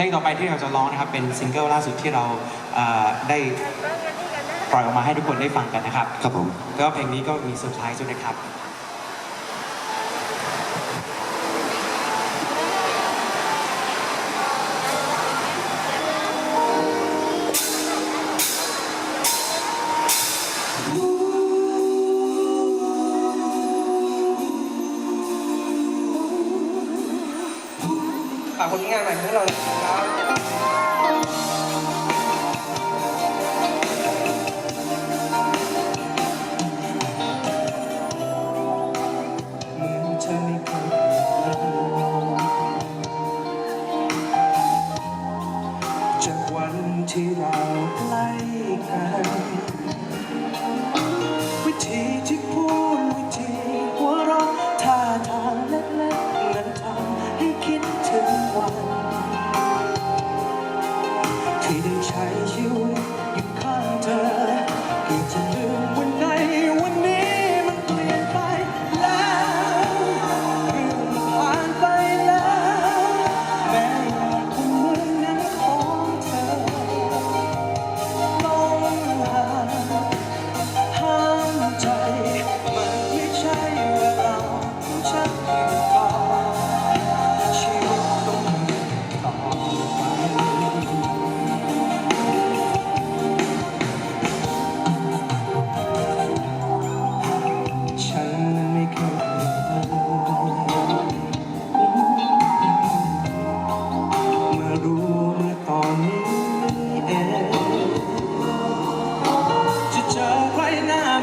พลงต่อไปที่เราจะร้องนะครับเป็นซิงเกิลล่าสุดที่เราได้ปล่อยออกมาให้ทุกคนได้ฟังกันนะครับ ครับผม ก็เพลงนี้ก็มีเซอร์ไพรส์ด้วยนะครับ ฝากผลงานใหม่ของเราครับ 采取。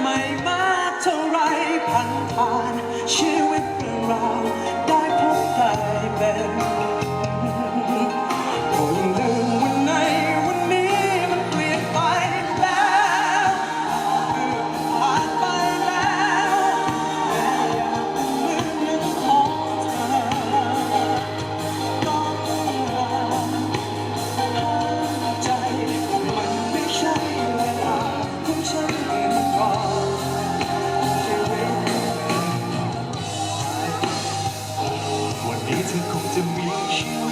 ไม่มากเท่าไรพันผ่านชีวิตเรองราได้พบได้เป็น Esel kommt im mich.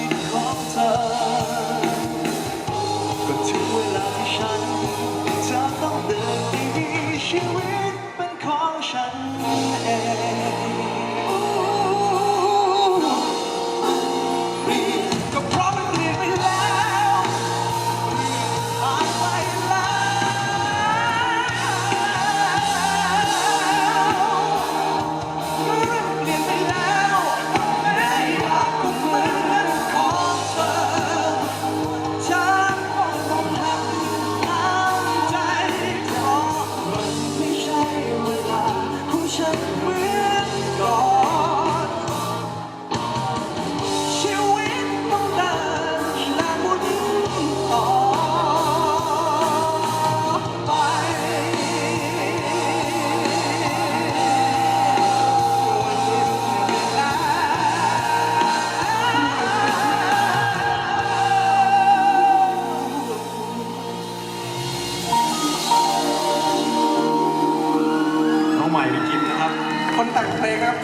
ใหม่ไปกินนะครับ คนแต่งเพลงครับ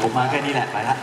ผมมาแค่นี้แหละไปละ